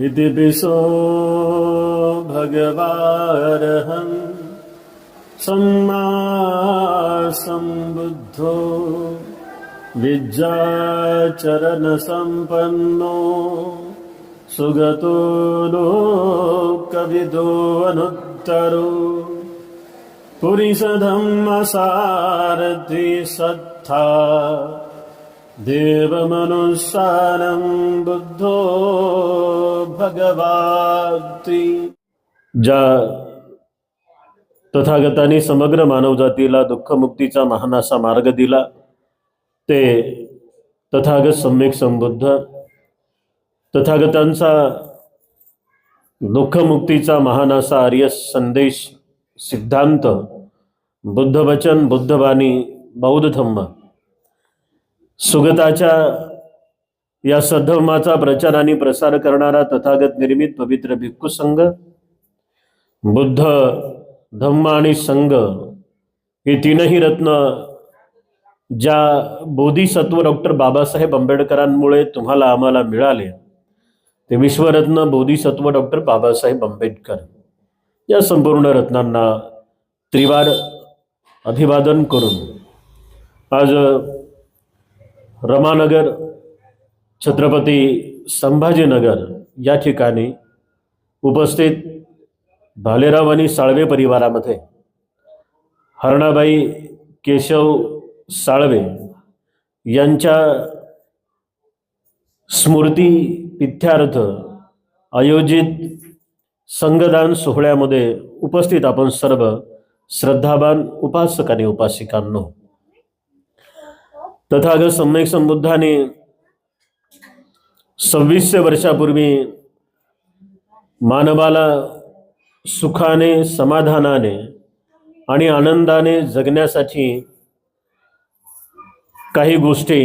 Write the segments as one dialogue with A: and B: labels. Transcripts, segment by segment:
A: So भगवारहं सम्मासम्बुद्धो विद्याचरणसम्पन्नो सुगतो no कविदोऽनुत्तरो पुरिषदम् असारथि देवमनुसारं बुद्धो भगवाती ज्या तथागताने समग्र मानवजातीला दुःखमुक्तीचा महान असा मार्ग दिला ते तथागत सम्यक संबुद्ध तथागतांचा दुःखमुक्तीचा महान असा आर्य संदेश सिद्धांत बुद्धवचन बुद्धवाणी बौद्ध धम्म सुगताच्या या सद्धर्माचा प्रचार आणि प्रसार करणारा तथागत निर्मित पवित्र भिक्खू संघ बुद्ध धम्म आणि संघ हे तीनही रत्न ज्या बोधिसत्व डॉक्टर बाबासाहेब आंबेडकरांमुळे तुम्हाला आम्हाला मिळाले ते विश्वरत्न बोधिसत्व डॉक्टर बाबासाहेब आंबेडकर या संपूर्ण रत्नांना त्रिवार अभिवादन करून आज रमानगर छत्रपती संभाजीनगर या ठिकाणी उपस्थित भालेराव आणि साळवे परिवारामध्ये हरणाबाई केशव साळवे यांच्या स्मृती पिथ्यार्थ आयोजित संगदान सोहळ्यामध्ये उपस्थित आपण सर्व श्रद्धावान उपासक आणि उपासिकांनो. तथागत सम्यक संबुद्धाने सव्वीसशे वर्षापूर्वी मानवाला सुखाने समाधानाने आणि आनंदाने जगण्यासाठी काही गोष्टी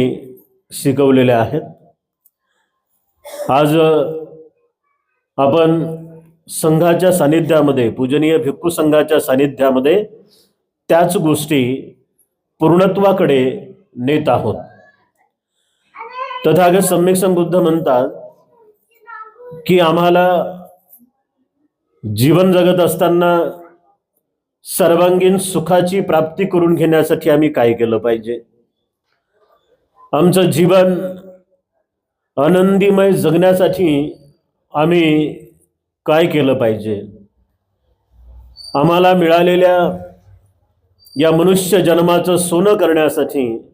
A: शिकवलेल्या आहेत. आज आपण संघाच्या सानिध्यामध्ये पूजनीय भिक्खू संघाच्या सानिध्यामध्ये त्याच गोष्टी पूर्णत्वाकडे नेत आहोत. तथागत सम्यक संबुद्ध म्हणतात की आम्हाला जीवन जगत असताना सर्वांगीण सुखाची प्राप्ती करून घेण्यासाठी आम्ही काय केलं पाहिजे? आमचं जीवन आनंदीमय जगण्यासाठी आम्ही काय केलं पाहिजे? आम्हाला मिळालेल्या या मनुष्य जन्माचं सोनं करण्यासाठी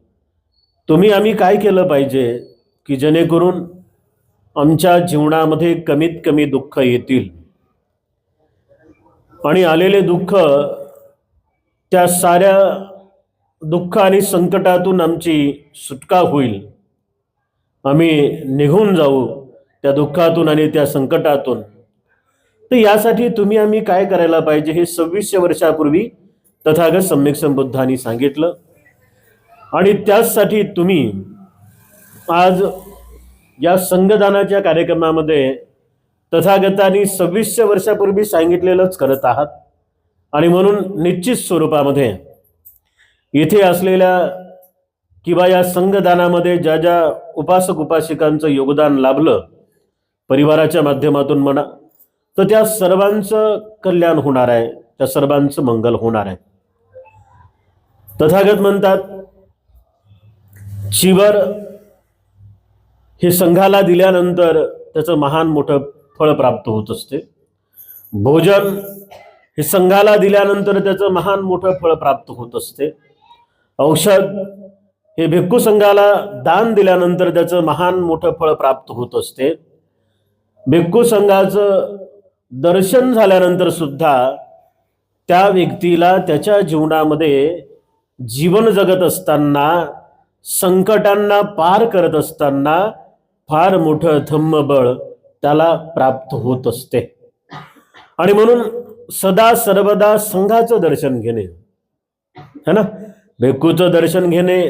A: तुम्ही आम्ही काय केलं पाहिजे की जेणेकरून आमच्या जीवनामध्ये कमीत कमी दुःख येतील? आणि आलेले दुःख त्या साऱ्या दुःख आणि संकटातून आमची सुटका होईल. आम्ही निघून जाऊ त्या दुःखातून आणि त्या संकटातून. तर यासाठी तुम्ही आम्ही काय करायला पाहिजे हे सव्वीसशे वर्षापूर्वी तथागत सम्यक संबुद्धांनी सांगितलं. आणि त्याचसाठी तुम्ही आज या संघदानाच्या कार्यक्रमामध्ये तथागतांनी सव्वीसशे वर्षापूर्वी सांगितलेलंच करत आहात. आणि म्हणून निश्चित स्वरूपामध्ये इथे असलेल्या किंवा या संघदानामध्ये ज्या ज्या उपासक उपासिकांचं योगदान लाभलं परिवाराच्या माध्यमातून म्हणा तर त्या सर्वांचं कल्याण होणार आहे त्या सर्वांचं मंगल होणार आहे. तथागत म्हणतात चिवर हे संघाला दिल्यानंतर त्याचं महान मोठं फळ प्राप्त होत असते. भोजन हे संघाला दिल्यानंतर त्याचं महान मोठं फळ प्राप्त होत असते. औषध हे भिक्खू संघाला दान दिल्यानंतर त्याचं महान मोठं फळ प्राप्त होत असते. भिक्खू संघाचं दर्शन झाल्यानंतर सुद्धा त्या व्यक्तीला त्याच्या जीवनामध्ये जीवन जगत असताना संकटांना पार करत असताना फार मोठं धम्मबळ त्याला प्राप्त होत असते. आणि म्हणून सदा सर्वदा संघाचं दर्शन घेणे है ना? भिक्खूचं दर्शन घेणे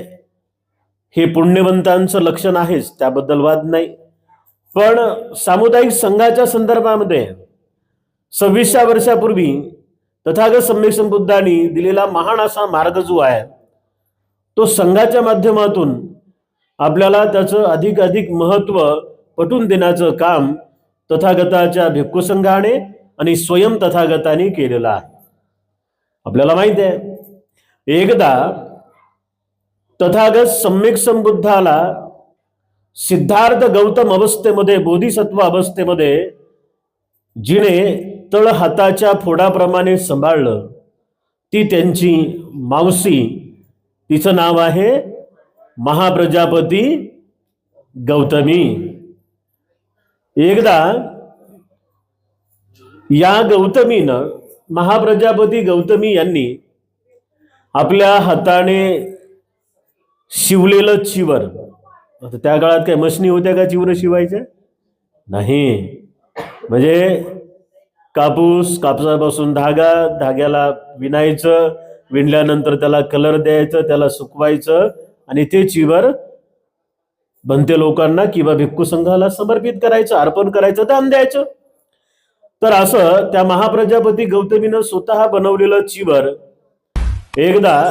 A: हे पुण्यवंतांचं लक्षण आहेच त्याबद्दल वाद नाही. पण सामुदायिक संघाच्या संदर्भामध्ये सव्वीसशा वर्षापूर्वी तथागत सम्यक बुद्धांनी दिलेला महान असा मार्ग जो आहे तो संघाच्या माध्यमातून आपल्याला त्याचं अधिक अधिक महत्त्व पटून देण्याचं काम तथागताच्या भिक्खू संघाने आणि स्वयं तथागताने केलेला आहे. आपल्याला माहिती आहे एकदा तथागत सम्यक संबुद्धाला सिद्धार्थ गौतम अवस्थेमध्ये बोधिसत्व अवस्थेमध्ये जिने तळ हाताच्या फोडाप्रमाणे सांभाळलं ती त्यांची मावसी तिचं नाव आहे महाप्रजापती गौतमी. एकदा या गौतमीनं महाप्रजापती गौतमी यांनी आपल्या हाताने शिवलेलं चिवर. आता त्या काळात काय मशनी होत्या का चिवर शिवायच्या? नाही. म्हणजे कापूस कापसापासून धागा धाग्याला विणायचं विणल्यानंतर त्याला कलर द्यायचं त्याला सुकवायचं आणि ते चिवर बनते लोकांना किंवा भिक्खू संघाला समर्पित करायचं अर्पण करायचं दान द्यायचं. तर असं त्या महाप्रजापती गौतमीनं स्वतः बनवलेलं चिवर एकदा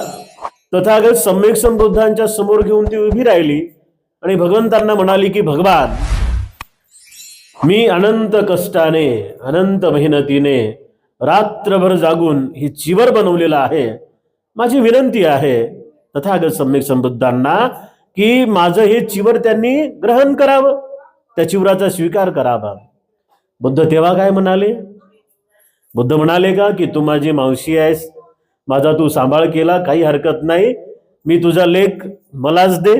A: तथागत सम्यक समृद्धांच्या समोर घेऊन ती उभी राहिली आणि भगवंतांना म्हणाली की भगवान मी अनंत कष्टाने अनंत मेहनतीने रात्रभर जागून ही चिवर बनवलेलं आहे. माझी विनंती आहे तथागत सम्यक समृद्धांना की माझं हे चिवर त्यांनी ग्रहण करावं त्या चिवराचा स्वीकार करावा. बुद्ध तेव्हा काय म्हणाले? बुद्ध म्हणाले का की तू माझी मावशी आहेस माझा तू सांभाळ केला काही हरकत नाही मी तुझा लेख मलाच दे.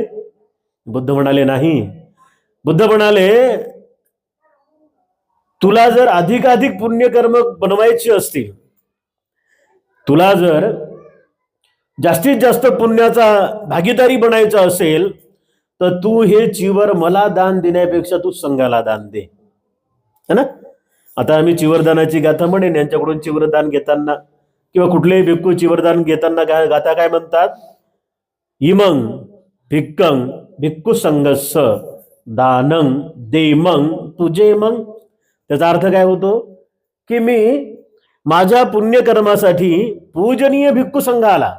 A: बुद्ध म्हणाले नाही. बुद्ध म्हणाले तुला जर अधिकाधिक पुण्यकर्म बनवायची असतील तुला जर जास्तीत जास्त पुण्याचा भागीदारी बनायचा असेल तर तू हे चिवर मला दान देण्यापेक्षा तू संघाला दान दे. है ना? आता आम्ही चिवरदानाची गाथा म्हणेन यांच्याकडून चिवरदान घेताना किंवा कुठलेही भिक्खू चिवरदान घेताना काय गाथा काय म्हणतात? इमंग भिक्कंग भिक्खू संघस्स दानंग देमंग तुझे मंग त्याचा अर्थ काय होतो? की मी माझ्या पुण्यकर्मासाठी पूजनीय भिक्खू संघाला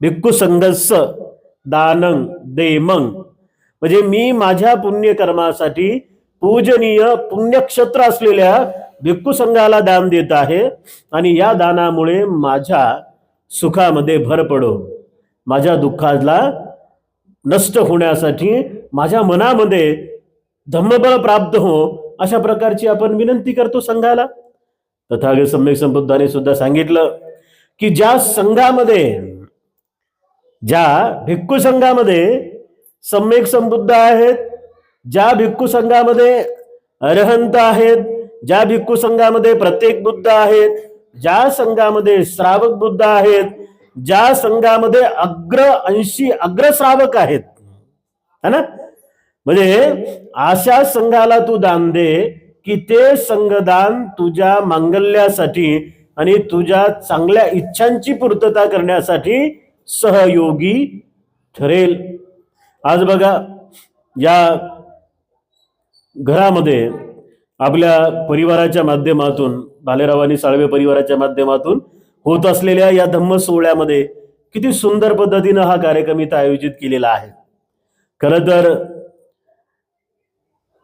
A: भिक्खू संघस्स दानंग देमंग. म्हणजे मी माझ्या पुण्यकर्मासाठी पूजनीय पुण्यक्षेत्र असलेल्या भिक्खू संघाला दान देत आहे आणि या दानामुळे माझ्या सुखामध्ये भर पडो. माझ्या दुःखाला नष्ट होण्यासाठी माझ्या मनामध्ये धम्मबळ प्राप्त हो अशा प्रकारची आपण विनंती करतो संघाला. तथागत सम्यक संबुद्धाने सुद्धा सांगितलं की ज्या संघामध्ये ज्या भिक्खू संघामध्ये सम्यक संबुद्ध आहेत ज्या भिक्खू संघामध्ये अरहंत आहेत ज्या भिक्खू संघामध्ये प्रत्येक बुद्ध आहेत ज्या संघामध्ये श्रावक बुद्ध आहेत ज्या संघामध्ये अग्र ऐंशी अग्रश्रावक आहेत. है ना? म्हणजे अशा संघाला तू दान दे की ते संघदान तुझ्या मांगल्यासाठी आणि तुझ्या चांगल्या इच्छांची पूर्तता करण्यासाठी सहयोगी ठरेल. आज बघा या घरामध्ये आपल्या परिवाराच्या माध्यमातून भालेरावानी साळवे परिवाराच्या माध्यमातून होत असलेल्या या धम्म सोहळ्यामध्ये किती सुंदर पद्धतीनं हा कार्यक्रम इथं आयोजित केलेला आहे. खरं तर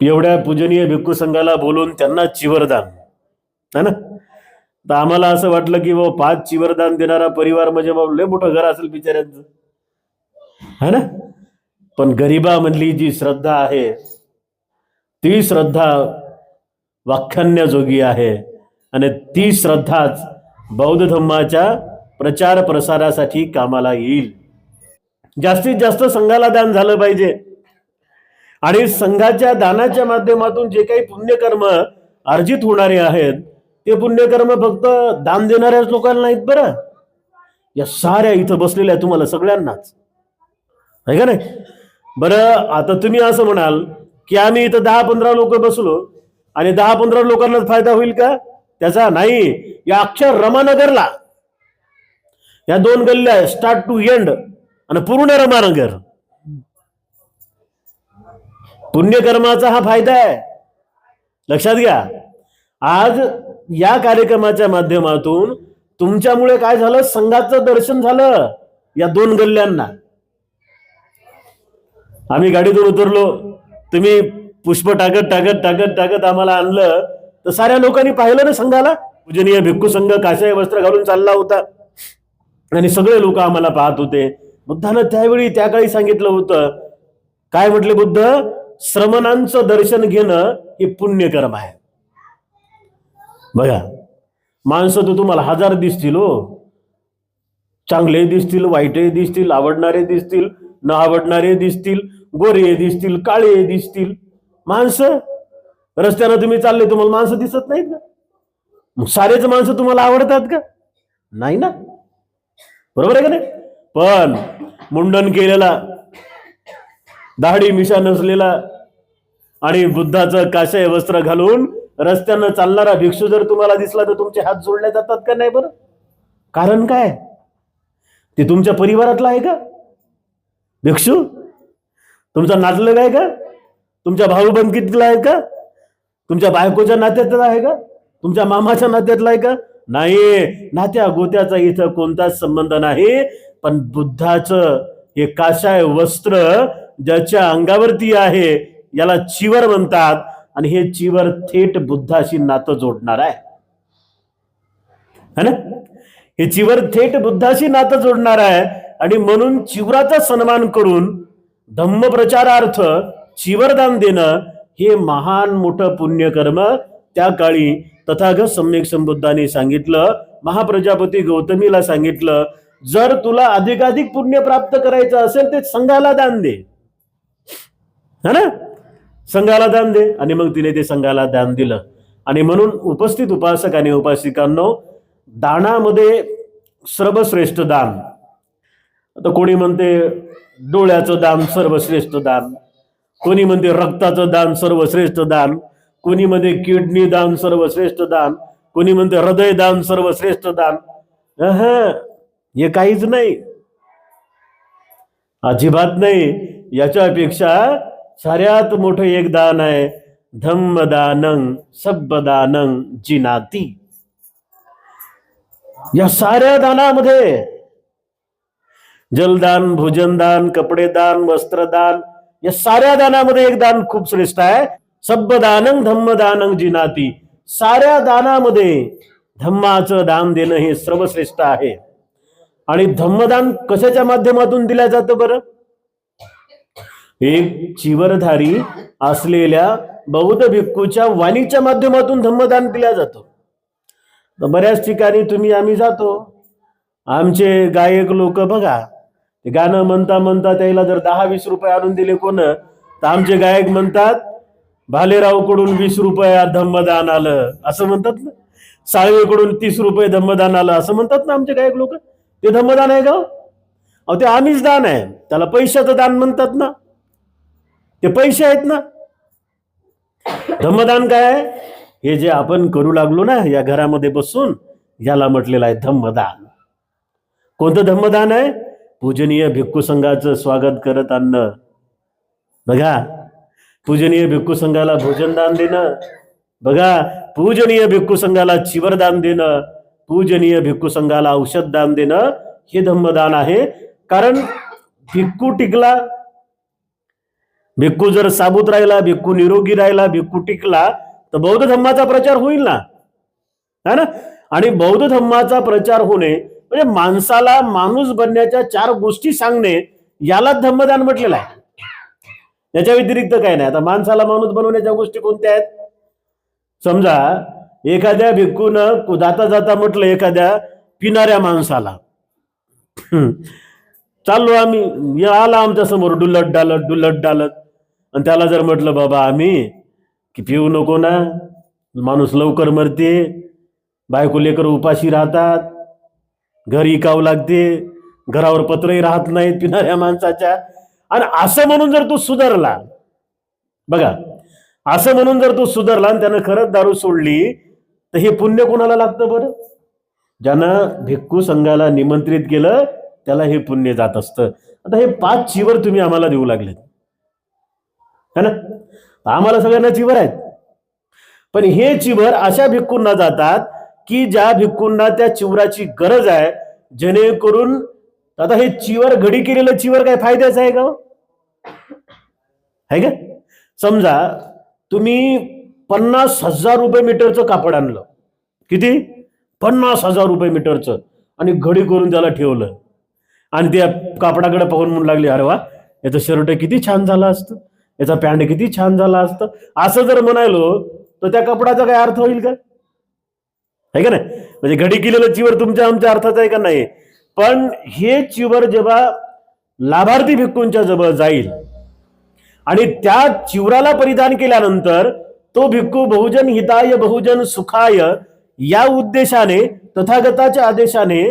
A: एवढ्या पूजनीय भिक्खू संघाला बोलून त्यांना चिवरदान है ना? तर आम्हाला असं वाटलं की बाबा पाच चिवरदान देणारा परिवार म्हणजे बाबा लय मोठं घर असेल बिचाऱ्यांचं. है ना? पण गरिबामधली जी श्रद्धा आहे ती श्रद्धा वाख्यान्याजोगी आहे. आणि ती श्रद्धाच बौद्ध धम्माच्या प्रचार प्रसारासाठी कामाला येईल. जास्तीत जास्त संघाला दान झालं पाहिजे. आणि संघाच्या दानाच्या माध्यमातून जे काही पुण्यकर्म अर्जित होणारे आहेत ते पुण्यकर्म फक्त दान देणाऱ्याच लोकांना नाहीत बरं. या साऱ्या इथं बसलेल्या तुम्हाला सगळ्यांनाच. आहे का नाही? बरं आता तुम्ही असं म्हणाल की आम्ही इथं दहा पंधरा लोक बसलो आणि दहा पंधरा लोकांनाच फायदा होईल का? त्याचा नाही. या अक्षर रमानगरला. या दोन गल्ल्या स्टार्ट टू एंड आणि पूर्ण रमानगर. पुण्यकर्माचा हा फायदा आहे. लक्षात घ्या. आज या कार्यक्रमाच्या माध्यमातून तुमच्यामुळे काय झालं? संघाचं दर्शन झालं. या दोन गल्ल्यांना. आम्ही गाडीतून उतरलो. तुम्ही पुष्प टाकत टाकत टाकत टाकत आम्हाला आणलं. तर साऱ्या लोकांनी पाहिलं ना संघाला? पूजनीय भिक्खू संघ काशाय वस्त्र घालून चालला होता. आणि सगळे लोक आम्हाला पाहत होते. बुद्धानं त्यावेळी त्या काळी सांगितलं होतं काय म्हटले बुद्ध? श्रमणांचं दर्शन घेणं हे पुण्यकर्म आहे. बघा माणसं तर तुम्हाला हजार दिसतील हो. चांगले दिसतील वाईटही दिसतील आवडणारे दिसतील न आवडणारे दिसतील गोरे दिसतील काळे दिसतील. माणसं रस्त्यानं तुम्ही चालले तुम्हाला माणसं दिसत नाहीत का? सारेच माणसं तुम्हाला आवडतात का? नाही ना? बरोबर आहे का नाही? पण मुंडन केलेला दाढी मिशा नसलेला आणि बुद्धाचं काशय वस्त्र घालून रस्त्यानं चालणारा भिक्षू जर तुम्हाला दिसला तर तुमचे हात जोडले जातात का नाही बरं? कारण काय? ते तुमच्या परिवारातला आहे का? भिक्षू तुमचा नातलग आहे का? तुमच्या भाऊ बंदकीतला आहे का? तुमच्या बायकोच्या नात्यातला आहे का? तुमच्या मामाच्या नात्यातला आहे का? नाही. नात्या गोत्याचा इथं कोणताच संबंध नाही. पण बुद्धाचं हे काशाय वस्त्र ज्याच्या अंगावरती आहे याला चिवर म्हणतात. आणि हे चिवर थेट बुद्धाशी नातं जोडणार आहे. है ना? हे चिवर थेट बुद्धाशी नातं जोडणार आहे आणि म्हणून चिवराचा सन्मान करून धम्म प्रचारार्थ चिवरदान देणं हे महान मोठं पुण्यकर्म. त्या काळी तथागत सम्यक संबुद्धाने सांगितलं महाप्रजापती गौतमीला सांगितलं जर तुला अधिकाधिक पुण्य प्राप्त करायचं असेल ते संघाला दान दे. है ना? संघाला दान दे आणि मग तिने ते संघाला दान दिलं. आणि म्हणून उपस्थित उपासक आणि उपासिकांनो दानामध्ये सर्वश्रेष्ठ दान. आता कोणी म्हणते डोळ्याचं दान सर्वश्रेष्ठ दान. कोणी म्हणते रक्ताचं दान सर्वश्रेष्ठ दान. कोणी म्हणते किडनी दान सर्वश्रेष्ठ दान. कोणी म्हणते हृदय दान सर्वश्रेष्ठ दान. हे काहीच नाही. अजिबात नाही. याच्यापेक्षा साऱ्यात मोठं एक दान आहे धम्मदानं सब्बदानं जिनाती। या साऱ्या दानामध्ये जलदान भोजनदान कपडेदान वस्त्रदान या साऱ्या दानामध्ये एक दान खूप श्रेष्ठ आहे. सब्बदानं धम्मदानं जिनाती. साऱ्या दानामध्ये धम्माचं दान देणं हे सर्वश्रेष्ठ आहे. आणि धम्मदान कशाच्या माध्यमातून दिल्या जातं बरं? एक चिवरधारी असलेल्या बौद्ध भिक्खूच्या वाणीच्या माध्यमातून धम्मदान दिला जातो. बऱ्याच ठिकाणी तुम्ही आम्ही जातो. आमचे गायक लोक बघा ते गाणं म्हणता म्हणता त्याला जर दहा वीस रुपये आणून दिले कोण तर आमचे गायक म्हणतात भालेरावकडून वीस रुपये धम्मदान आलं असं म्हणतात ना. साळवेकडून तीस रुपये धम्मदान आलं असं म्हणतात ना आमचे गायक लोक. ते धम्मदान आहे का हो? अहो ते आम्हीच दान आहे. त्याला पैशाचं दान म्हणतात ना. ते पैसे आहेत ना. धम्मदान काय आहे? हे जे आपण करू लागलो ना या घरामध्ये बसून याला म्हटलेलं आहे धम्मदान. कोणतं धम्मदान आहे? पूजनीय भिक्खू संघाचं स्वागत करत आणणं. बघा पूजनीय भिक्खू संघाला भोजनदान देणं. बघा पूजनीय भिक्खू संघाला चिवरदान देणं. पूजनीय भिक्खू संघाला औषध दान देणं. हे धम्मदान आहे. कारण भिक्खू टिकला भिक्खू जर साबूत राहिला भिक्खू निरोगी राहिला भिक्खू टिकला तर बौद्ध धम्माचा प्रचार होईल ना? है ना? आणि बौद्ध धम्माचा प्रचार होणे म्हणजे माणसाला माणूस बनण्याच्या चार गोष्टी सांगणे यालाच धम्मदान म्हटलेलं आहे. याच्या व्यतिरिक्त काय नाही. आता माणसाला माणूस बनवण्याच्या गोष्टी कोणत्या आहेत? समजा एखाद्या भिक्खून जाता जाता म्हटलं एखाद्या पिणाऱ्या माणसाला. चाललो आम्ही आला आमच्यासमोर डुलट डालत डुलट डालत आणि त्याला जर म्हटलं बाबा आम्ही की पिऊ नको ना माणूस लवकर मरते बायको लेकर उपाशी राहतात घर इकावं लागते घरावर पत्रही राहत नाहीत पिणाऱ्या माणसाच्या. आणि असं म्हणून जर तू सुधारला बघा असं म्हणून जर तू सुधारला आणि त्यानं खरंच दारू सोडली तर हे पुण्य कोणाला लागतं बरं? ज्यानं भिक्खू संघाला निमंत्रित केलं त्याला हे पुण्य जात असतं. आता हे पाच चिवर तुम्ही आम्हाला देऊ लागलेत. है ना? आम्हाला सगळ्यांना चिवर आहेत. पण हे चिवर अशा भिक्कूंना जातात की ज्या भिक्कूंना त्या चिवराची गरज आहे जेणेकरून आता हे चिवर घडी केलेलं चिवर काय फायद्याचं आहे का हो? का? समजा तुम्ही पन्नास हजार रुपये मीटरचं कापड आणलं. किती? पन्नास हजार रुपये मीटरचं. आणि घडी करून त्याला ठेवलं. आणि त्या कापडाकडे पाहून म्हणू लागली अरे वा याचं शर्ट किती छान झालं असतं. याचा पॅन्ट किती छान झाला असतं. असं जर म्हणायलो तर त्या कपडाचा काय अर्थ होईल का? आहे का नाही? म्हणजे घडी केलेलं चिवर तुमच्या आमच्या अर्थाचं आहे का नाही? पण हे चिवर जेव्हा लाभार्थी भिक्कूंच्या जवळ जाईल आणि त्या चिवराला परिधान केल्यानंतर तो भिक्खू बहुजन हिताय बहुजन सुखाय या उद्देशाने तथागताच्या आदेशाने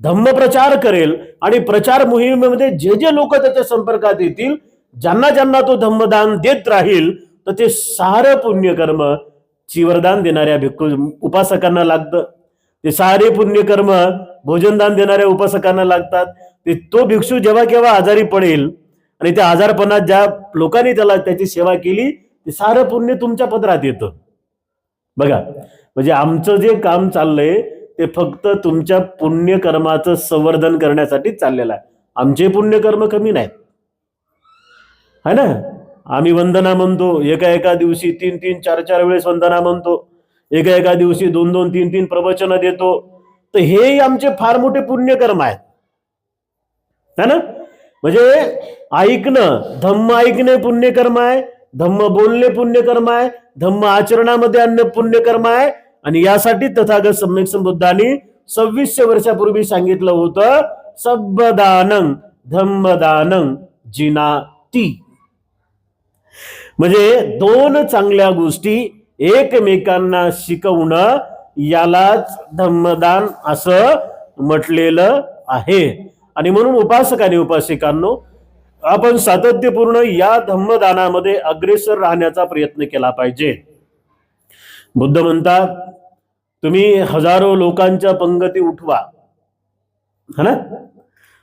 A: धम्मप्रचार करेल आणि प्रचार मोहिमेमध्ये जे जे लोक त्याच्या संपर्कात येतील ज्यांना ज्यांना तो धम्मदान देत राहील तर ते सारं पुण्यकर्म चिवरदान देणाऱ्या भिक्खू उपासकांना लागतं. ते सारे पुण्यकर्म भोजनदान देणाऱ्या उपासकांना लागतात. ते तो भिक्षू जेव्हा केव्हा आजारी पडेल आणि त्या आजारपणात ज्या लोकांनी त्याला त्याची सेवा केली ते सारं पुण्य तुमच्या पदरात येतं. बघा म्हणजे आमचं जे काम चाललंय ते फक्त तुमच्या पुण्यकर्माचं संवर्धन करण्यासाठी चाललेलं आहे. आमचे पुण्यकर्म कमी नाहीत. है ना? आम्ही वंदना म्हणतो एका एका दिवशी तीन तीन चार चार वेळेस वंदना म्हणतो. एका एका दिवशी दोन दोन तीन तीन प्रवचन देतो. तर हे आमचे फार मोठे पुण्यकर्म आहेत. है ना? म्हणजे ऐकणं धम्म ऐकणे पुण्यकर्म आहे धम्म बोलणे पुण्यकर्म आहे धम्म आचरणामध्ये आणणे पुण्यकर्म आहे. आणि यासाठी तथागत सम्यक संबुद्धांनी सव्वीसशे वर्षापूर्वी सांगितलं होतं सब्बदानं धम्मदानं जिनाती. म्हणजे दोन चांगल्या गोष्टी एकमेकांना शिकवणं यालाच धम्मदान असं म्हटलेलं आहे. आणि म्हणून उपासक आणि उपासिकांनो आपण सातत्यपूर्ण या धम्मदानामध्ये अग्रेसर राहण्याचा प्रयत्न केला पाहिजे. बुद्ध म्हणतात तुम्ही हजारो लोकांच्या पंगती उठवा. है ना?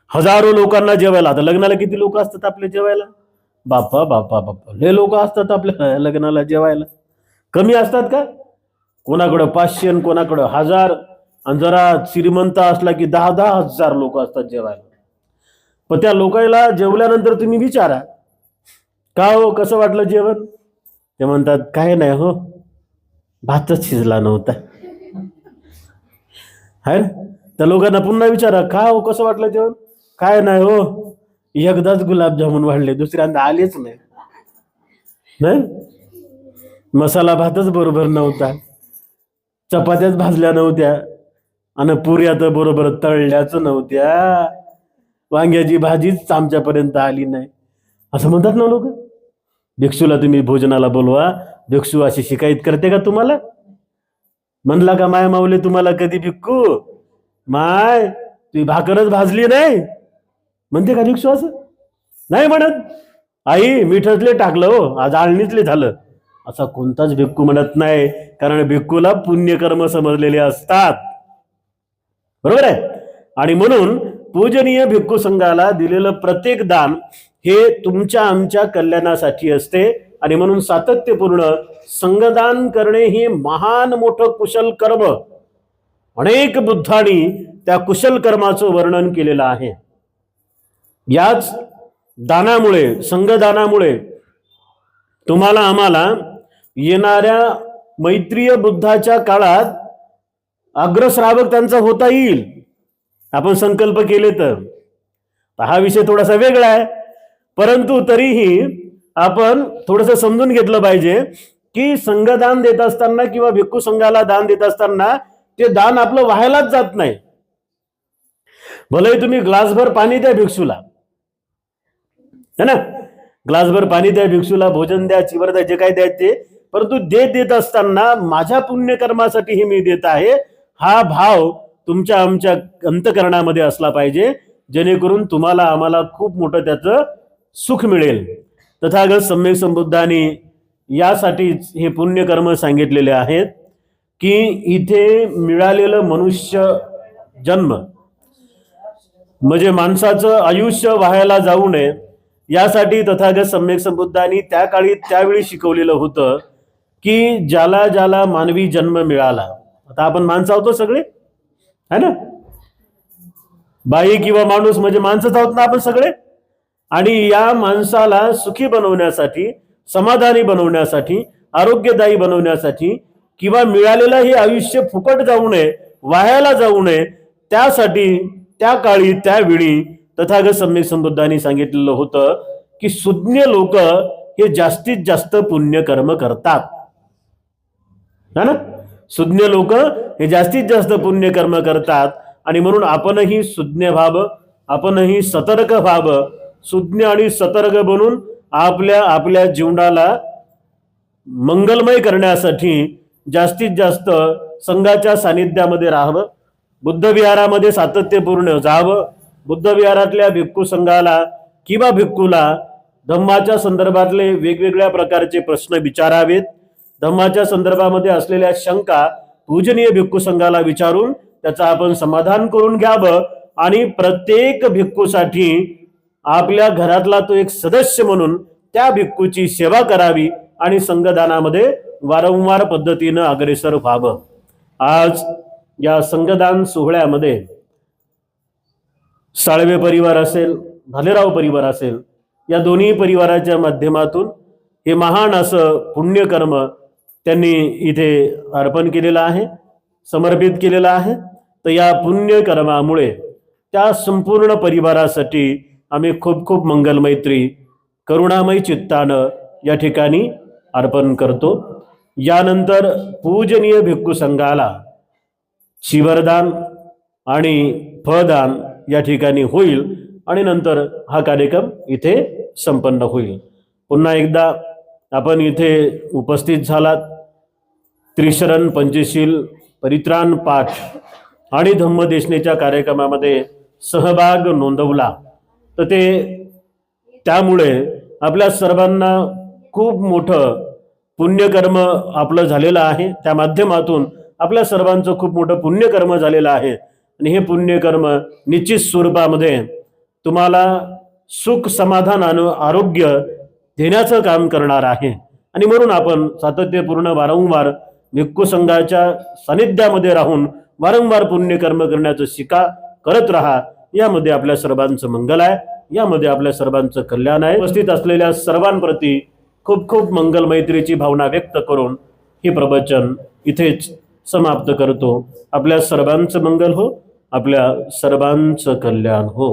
A: हजारो लोकांना जेवायला आता लग्नाला किती लोक असतात आपल्या जेवायला? बाप्पा बाप्पा बाप्पा लय लोक असतात आपल्या लग्नाला जेवायला. कमी असतात का? कोणाकडं पाचशे आणि कोणाकडं हजार. आणि जरा श्रीमंत असला की दहा दहा हजार लोक असतात जेवायला. पण त्या लोकायला जेवल्यानंतर तुम्ही विचारा. का हो कसं वाटलं जेवण? ते म्हणतात काय नाही हो भातच शिजला नव्हता. है ना? त्या लोकांना पुन्हा विचारा का हो कसं वाटलं जेवण? काय नाही हो एकदाच गुलाबजामुन वाढले दुसऱ्यांदा आलेच नाही. नाही? मसाला भातच बरोबर नव्हता. चपात्याच भाजल्या नव्हत्या. आणि पुऱ्या तर बरोबर तळल्याच नव्हत्या. वांग्याची भाजीच आमच्यापर्यंत आली नाही. असं म्हणतात ना लोक? भिक्षूला तुम्ही भोजनाला बोलवा. भिक्षू अशी शिकायत करते का तुम्हाला? म्हणला का माय माऊले तुम्हाला कधी भिक्कू? माय ती भाकरच भाजली नाही. म्हणते का विश्वास नाही म्हणत. आई मिठातले टाकलं हो. आज आळणीतले झालं. असा कोणताच भिक्खू म्हणत नाही कारण भिक्खूला पुण्यकर्म समजलेले असतात. बरोबर आहे? आणि म्हणून पूजनीय भिक्खू संघाला दिलेलं प्रत्येक दान हे तुमच्या आमच्या कल्याणासाठी असते. आणि म्हणून सातत्यपूर्ण संगदान करणे हे महान मोठं कुशल कर्म. अनेक बुद्धांनी त्या कुशल कर्माचं वर्णन केलेलं आहे. याच दानामुळे संघदानामुळे तुम्हाला आम्हाला येणाऱ्या मैत्रीय बुद्धाच्या काळात अग्रश्रावक त्यांचा होता येईल. आपण संकल्प केले तर. हा विषय थोडासा वेगळा आहे. परंतु तरीही आपण थोडस समजून घेतलं पाहिजे की संघदान देत असताना किंवा भिक्खू संघाला दान देत असताना ते दान आपलं व्हायलाच जात नाही. भले तुम्ही ग्लासभर पाणी द्या भिक्षूला है ना? ग्लासभर पाणी द्या भिक्षूला भोजन द्या चिवर द्या जे काय द्यायचे परंतु देत देत असताना माझ्या पुण्यकर्मासाठी हे मी देत आहे. हा भाव तुमच्या आमच्या अंतकरणामध्ये असला पाहिजे. जेणेकरून तुम्हाला आम्हाला खूप मोठं त्याचं सुख मिळेल. तथागत सम्यक संबुद्धाने यासाठीच हे पुण्यकर्म सांगितलेले आहेत की इथे मिळालेलं मनुष्य जन्म म्हणजे माणसाचं आयुष्य व्हायला जाऊ नये. यासाठी तथागत सम्यक संबुद्धांनी त्या काळी त्यावेळी शिकवलेलं होतं की ज्याला ज्याला मानवी जन्म मिळाला. आता आपण माणसं आहोत हो सगळे? है ना? बाई किंवा माणूस म्हणजे माणसंच आहोत ना आपण सगळे? आणि या माणसाला सुखी बनवण्यासाठी समाधानी बनवण्यासाठी आरोग्यदायी बनवण्यासाठी किंवा मिळालेलं हे आयुष्य फुकट जाऊ नये वायाला जाऊ नये त्यासाठी त्या काळी त्यावेळी तथागत सम्यक संबुद्धांनी सांगितलेलं होतं की सुज्ञ लोक हे जास्तीत जास्त पुण्यकर्म करतात. है ना? सुज्ञ लोक हे जास्तीत जास्त पुण्यकर्म करतात आणि म्हणून आपणही सुज्ञ व्हावं आपणही सतर्क व्हावं. सुज्ञ आणि सतर्क बनून आपल्या आपल्या जीवनाला मंगलमय करण्यासाठी जास्तीत जास्त संघाच्या सानिध्यामध्ये राहावं बुद्ध विहारामध्ये सातत्यपूर्ण जावं बुद्ध विहारातल्या भिक्खू संघाला किंवा भिक्खूला धम्माच्या संदर्भातले वेगवेगळ्या प्रकारचे प्रश्न विचारावेत. धम्माच्या संदर्भामध्ये असलेल्या शंका पूजनीय भिक्खू संघाला विचारून त्याचं आपण समाधान करून घ्यावं आणि प्रत्येक भिक्खूसाठी आपल्या घरातला तो एक सदस्य म्हणून त्या भिक्खूची सेवा करावी आणि संघदानामध्ये वारंवार पद्धतीनं अग्रेसर व्हावं. आज या संघदान सोहळ्यामध्ये साळवे परिवार असेल भालेराव परिवार असेल या दोन्ही परिवाराच्या माध्यमातून हे महान असं पुण्यकर्म त्यांनी इथे अर्पण केलेलं आहे समर्पित केलेलं आहे. तर या पुण्यकर्मामुळे त्या संपूर्ण परिवारासाठी आम्ही खूप खूप मंगलमैत्री करुणामय चित्तानं या ठिकाणी अर्पण करतो. यानंतर पूजनीय भिक्खू संघाला शिवरदान आणि फळदान या ठिकाणी होईल आणि नंतर हा कार्यक्रम इथे संपन्न होईल. पुन्हा एकदा आपण इथे उपस्थित झालात. त्रिशरण पंचशील परित्राण पाठ आणि धम्मदेशनेच्या कार्यक्रमामध्ये सहभाग नोंदवला. तर ते त्यामुळे आपल्या सर्वांना खूप मोठं पुण्यकर्म आपलं झालेलं आहे. त्या माध्यमातून आपल्या सर्वांचं खूप मोठं पुण्यकर्म झालेलं आहे. आणि हे पुण्यकर्म निश्चित स्वरूपामध्ये तुम्हाला सुख समाधान आणि आरोग्य देण्याचं काम करणार आहे. आणि म्हणून आपण सातत्यपूर्ण वारंवार भिक्खू संघाच्या सानिध्यामध्ये राहून वारंवार पुण्यकर्म करण्याचं शिका करत राहा. यामध्ये आपल्या सर्वांचं मंगल आहे. यामध्ये आपल्या सर्वांचं कल्याण आहे. उपस्थित असलेल्या सर्वांप्रती खूप खूप मंगल मैत्रीची भावना व्यक्त करून हे प्रवचन इथेच समाप्त करतो. आपल्या सर्वांचं मंगल हो. आपल्या सर्वांचं कल्याण हो.